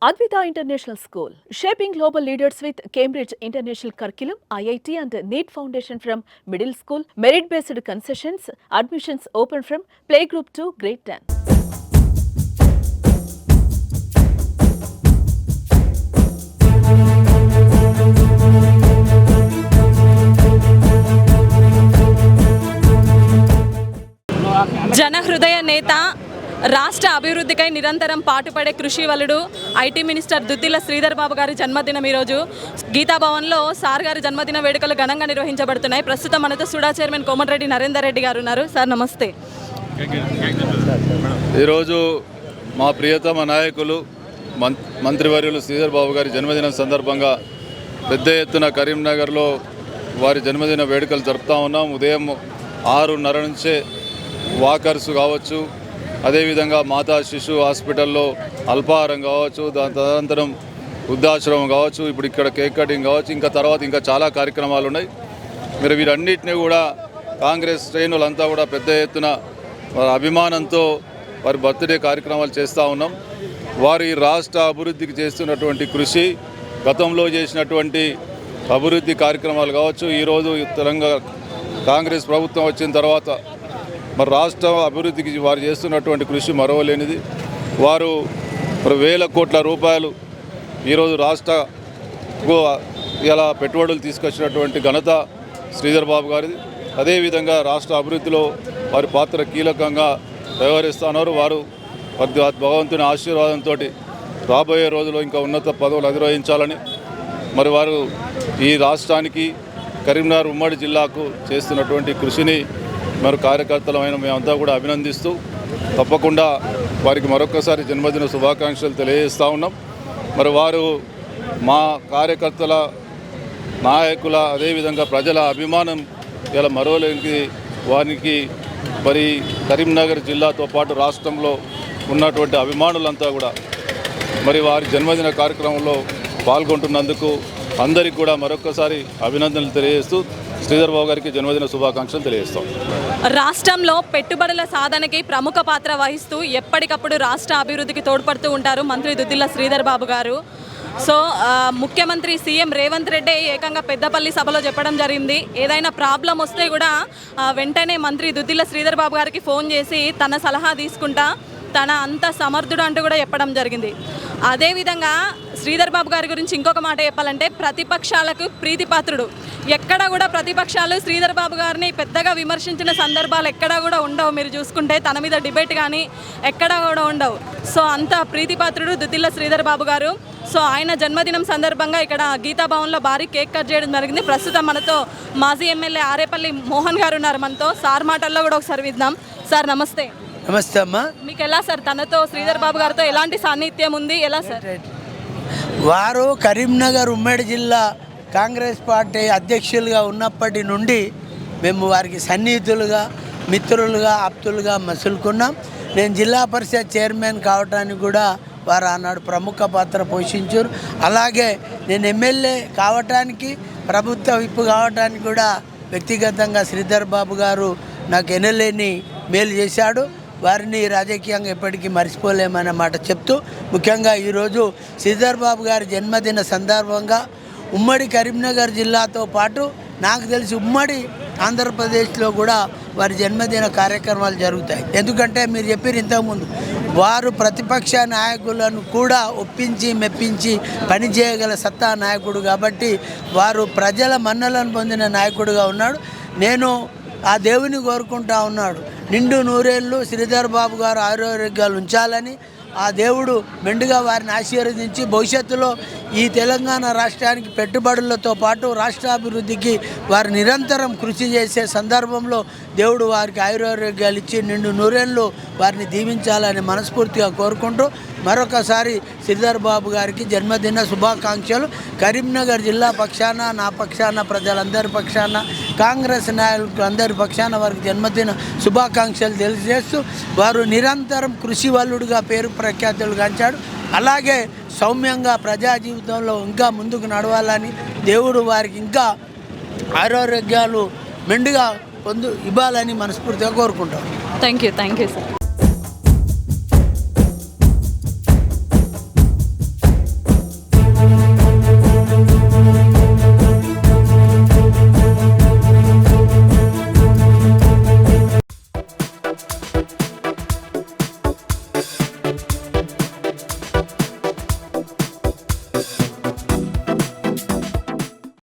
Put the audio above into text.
Advita International School, shaping global leaders with Cambridge International Curriculum, IIT and NEET Foundation from middle school, merit-based concessions, admissions open from playgroup to grade 10. జనహృదయ నేత రాష్ట్ర అభివృద్ధికై నిరంతరం పాటుపడే కృషి వలుడు IT minister Duddilla Sridhar Babu గారి జన్మదినం ఈరోజు. గీతాభవన్లో సార్ గారి జన్మదిన వేడుకలు ఘనంగా నిర్వహించబడుతున్నాయి. ప్రస్తుతం మనతో సుడా చైర్మన్ కోమటిరెడ్డి నరేందర్ రెడ్డి గారు ఉన్నారు. సార్ నమస్తే. ఈరోజు మా ప్రియతమ నాయకులు మంత్రివర్యులు శ్రీధర్ బాబు గారి జన్మదినం సందర్భంగా పెద్ద ఎత్తున కరీంనగర్లో వారి జన్మదిన వేడుకలు జరుపుతూ ఉన్నాం. ఉదయం ఆరున్నర నుంచే వాకర్స్ కావచ్చు అదేవిధంగా మాతా శిశు హాస్పిటల్లో అల్పాహారం కావచ్చు దాని తదనంతరం వృద్ధాశ్రమం కావచ్చు ఇప్పుడు ఇక్కడ కేక్ కటింగ్ కావచ్చు ఇంకా తర్వాత ఇంకా చాలా కార్యక్రమాలు ఉన్నాయి. మీరు వీరన్నిటిని కూడా కాంగ్రెస్ శ్రేణులంతా కూడా పెద్ద ఎత్తున వారి అభిమానంతో వారి బర్త్డే కార్యక్రమాలు చేస్తూ ఉన్నాం. వారి రాష్ట్ర అభివృద్ధికి చేస్తున్నటువంటి కృషి గతంలో చేసినటువంటి అభివృద్ధి కార్యక్రమాలు కావచ్చు ఈరోజు తెలంగాణ కాంగ్రెస్ ప్రభుత్వం వచ్చిన తర్వాత మరి రాష్ట్ర అభివృద్ధికి వారు చేస్తున్నటువంటి కృషి మరవలేనిది. వారు మరి వేల కోట్ల రూపాయలు ఈరోజు రాష్ట్రకు ఇలా పెట్టుబడులు తీసుకొచ్చినటువంటి ఘనత శ్రీధర్ బాబు గారిది. అదేవిధంగా రాష్ట్ర అభివృద్ధిలో వారి పాత్ర కీలకంగా వ్యవహరిస్తున్నారు. వారు భగవంతుని ఆశీర్వాదంతో రాబోయే రోజుల్లో ఇంకా ఉన్నత పదవులు అధిరోహించాలని మరి వారు ఈ రాష్ట్రానికి కరీంనగర్ ఉమ్మడి జిల్లాకు చేస్తున్నటువంటి కృషిని మరి కార్యకర్తలమైన మేమంతా కూడా అభినందిస్తూ తప్పకుండా వారికి మరొకసారి జన్మదిన శుభాకాంక్షలు తెలియజేస్తూ ఉన్నాం. మరి వారు మా కార్యకర్తల నాయకుల అదేవిధంగా ప్రజల అభిమానం ఇలా మరోలేనికి వారికి మరి కరీంనగర్ జిల్లాతో పాటు రాష్ట్రంలో ఉన్నటువంటి అభిమానులంతా కూడా మరి వారి జన్మదిన కార్యక్రమంలో పాల్గొంటున్నందుకు అందరికీ కూడా మరొకసారి అభినందనలు తెలియజేస్తూ శ్రీధర్ బాబు గారికి జన్మదిన శుభాకాంక్షలు తెలియజేస్తాం. రాష్ట్రంలో పెట్టుబడుల సాధనకి ప్రముఖ పాత్ర వహిస్తూ ఎప్పటికప్పుడు రాష్ట్ర అభివృద్ధికి తోడ్పడుతూ ఉంటారు మంత్రి దుద్దిల్ల శ్రీధర్ బాబు గారు. సో ముఖ్యమంత్రి సీఎం రేవంత్ రెడ్డి ఏకంగా పెద్దపల్లి సభలో చెప్పడం జరిగింది. ఏదైనా ప్రాబ్లం వస్తే కూడా వెంటనే మంత్రి దుద్దిల్ల శ్రీధర్ బాబు గారికి ఫోన్ చేసి తన సలహా తీసుకుంటా. తన అంత సమర్థుడు అంటూ కూడా చెప్పడం జరిగింది. అదేవిధంగా శ్రీధర్ బాబు గారి గురించి ఇంకొక మాట చెప్పాలంటే ప్రతిపక్షాలకు ప్రీతిపాత్రుడు. ఎక్కడ కూడా ప్రతిపక్షాలు శ్రీధర్ బాబు గారిని పెద్దగా విమర్శించిన సందర్భాలు ఎక్కడా కూడా ఉండవు. మీరు చూసుకుంటే తన మీద డిబేట్ కానీ ఎక్కడా కూడా ఉండవు. సో అంత ప్రీతిపాత్రుడు దుద్దిల్ల శ్రీధర్ బాబు గారు. సో ఆయన జన్మదినం సందర్భంగా ఇక్కడ గీతాభవన్లో భారీ కేక్ కట్ చేయడం జరిగింది. ప్రస్తుతం మనతో మాజీ ఎమ్మెల్యే ఆరేపల్లి మోహన్ గారు ఉన్నారు మనతో. సార్ మాటల్లో కూడా ఒకసారి విద్దాం సార్ నమస్తే. నమస్తే అమ్మా. మీకు ఎలా సార్? తనతో శ్రీధర్ బాబు గారితో ఎలాంటి సాన్నిధ్యం ఉంది? ఎలా సార్? వారు కరీంనగర్ ఉమ్మడి జిల్లా కాంగ్రెస్ పార్టీ అధ్యక్షులుగా ఉన్నప్పటి నుండి మేము వారికి సన్నిహితులుగా మిత్రులుగా ఆప్తులుగా మసులుకున్నాం. నేను జిల్లా పరిషత్ చైర్మన్ కావడానికి కూడా వారు ఆనాడు ప్రముఖ పాత్ర పోషించారు. అలాగే నేను ఎమ్మెల్యే కావటానికి ప్రభుత్వ విప్పు కావటానికి కూడా వ్యక్తిగతంగా శ్రీధర్ బాబు గారు నాకు ఎనలేని మేలు చేశాడు. వారిని రాజకీయంగా ఎప్పటికీ మరిచిపోలేమన్నమాట చెప్తూ ముఖ్యంగా ఈరోజు శ్రీధర్ బాబు గారి జన్మదిన సందర్భంగా ఉమ్మడి కరీంనగర్ జిల్లాతో పాటు నాకు తెలిసి ఉమ్మడి ఆంధ్రప్రదేశ్లో కూడా వారి జన్మదిన కార్యక్రమాలు జరుగుతాయి. ఎందుకంటే మీరు చెప్పారు ఇంతకుముందు వారు ప్రతిపక్ష నాయకులను కూడా ఒప్పించి మెప్పించి పనిచేయగల సత్తా నాయకుడు కాబట్టి వారు ప్రజల మన్నలను పొందిన నాయకుడుగా ఉన్నాడు. నేను ఆ దేవుని కోరుకుంటా ఉన్నాడు. నిండు నూరేళ్ళు శ్రీధర్ బాబు గారు ఆరోగ్యాలు ఉంచాలని ఆ దేవుడు మెండుగా వారిని ఆశీర్వదించి భవిష్యత్తులో ఈ తెలంగాణ రాష్ట్రానికి పెట్టుబడులతో పాటు రాష్ట్రాభివృద్ధికి వారు నిరంతరం కృషి చేసే సందర్భంలో దేవుడు వారికి ఆయురారోగ్యాలు ఇచ్చి నిండు నూరేళ్ళు వారిని దీవించాలని మనస్ఫూర్తిగా కోరుకుంటూ మరొకసారి శ్రీధర్ బాబు గారికి జన్మదిన శుభాకాంక్షలు. కరీంనగర్ జిల్లా పక్షాన నా పక్షాన ప్రజలందరి పక్షాన కాంగ్రెస్ నాయకులు అందరి పక్షాన వారికి జన్మదిన శుభాకాంక్షలు తెలియజేస్తూ వారు నిరంతరం కృషి వల్లుడుగా పేరు ప్రఖ్యాతులు గాంచాడు. అలాగే సౌమ్యంగా ప్రజా జీవితంలో ఇంకా ముందుకు నడవాలని దేవుడు వారికి ఇంకా ఆరోగ్యాలు మెండుగా పొందు ఇవ్వాలని మనస్ఫూర్తిగా కోరుకుంటాం. Thank you thank you sir